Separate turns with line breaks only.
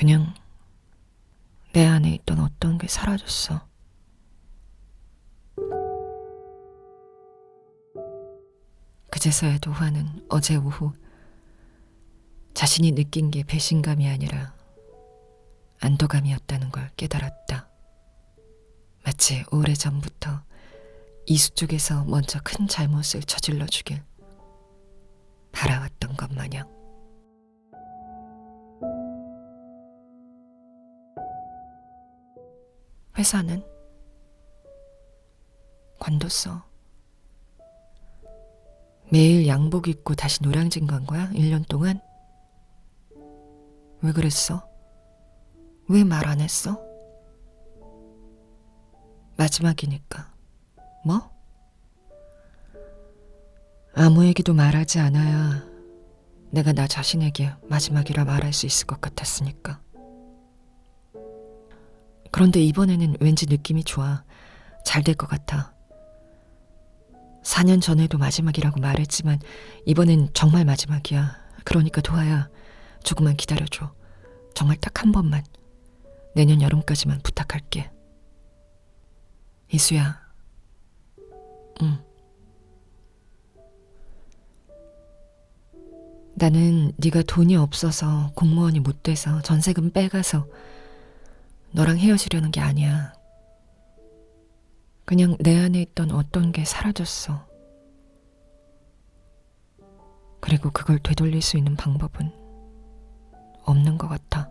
그냥 내 안에 있던 어떤 게 사라졌어. 그제서야 도화는 어제 오후 자신이 느낀 게 배신감이 아니라 안도감이었다는 걸 깨달았다. 마치 오래전부터 이수 쪽에서 먼저 큰 잘못을 저질러 주길 바라왔던 회사는 관뒀어. 매일 양복 입고 다시 노량진 간 거야? 1년 동안? 왜 그랬어? 왜 말 안 했어? 마지막이니까. 뭐? 아무에게도 말하지 않아야 내가 나 자신에게 마지막이라 말할 수 있을 것 같았으니까. 그런데 이번에는 왠지 느낌이 좋아. 잘 될 것 같아. 4년 전에도 마지막이라고 말했지만 이번엔 정말 마지막이야. 그러니까 도아야, 조금만 기다려줘. 정말 딱 한 번만. 내년 여름까지만 부탁할게. 이수야. 응. 나는 네가 돈이 없어서 공무원이 못 돼서 전세금 빼가서 너랑 헤어지려는 게 아니야. 그냥 내 안에 있던 어떤 게 사라졌어. 그리고 그걸 되돌릴 수 있는 방법은 없는 것 같아.